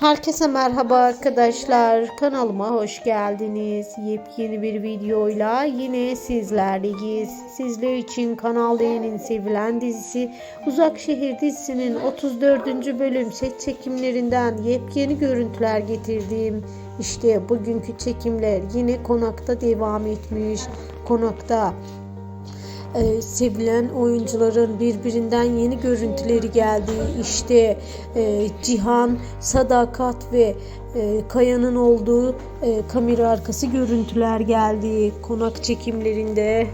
Herkese merhaba arkadaşlar. Kanalıma hoş geldiniz. Yepyeni bir videoyla yine sizlerleyiz. Sizler için Kanal D'nin sevilen dizisi Uzak Şehir dizisinin 34. bölüm set çekimlerinden yepyeni görüntüler getirdim. İşte bugünkü çekimler yine konakta devam etmiş. Konakta e, sevilen oyuncuların birbirinden yeni görüntüleri geldi. İşte e, Cihan, Sadakat ve e, Kaya'nın olduğu e, kamera arkası görüntüler geldi. Konak çekimlerinde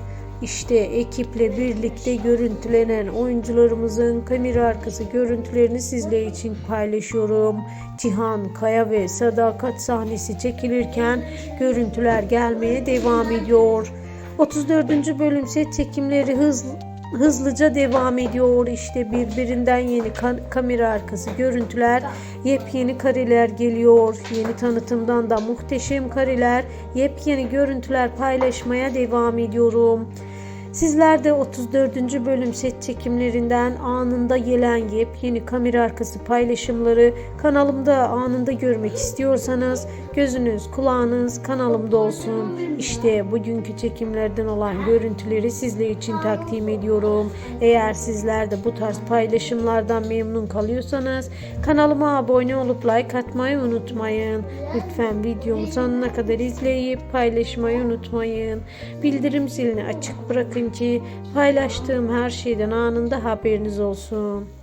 işte ekiple birlikte görüntülenen oyuncularımızın kamera arkası görüntülerini sizler için paylaşıyorum. Cihan, Kaya ve Sadakat sahnesi çekilirken görüntüler gelmeye devam ediyor. 34. bölüm set çekimleri hız, hızlıca devam ediyor. İşte birbirinden yeni ka- kamera arkası görüntüler, yepyeni kareler geliyor. Yeni tanıtımdan da muhteşem kareler, yepyeni görüntüler paylaşmaya devam ediyorum. Sizler de 34. bölüm set çekimlerinden anında gelen yepyeni kamera arkası paylaşımları kanalımda anında görmek istiyorsanız gözünüz kulağınız kanalımda olsun. İşte bugünkü çekimlerden olan görüntüleri sizler için takdim ediyorum. Eğer sizler de bu tarz paylaşımlardan memnun kalıyorsanız kanalıma abone olup like atmayı unutmayın. Lütfen videomu sonuna kadar izleyip paylaşmayı unutmayın. Bildirim zilini açık bırakın ki paylaştığım her şeyden anında haberiniz olsun.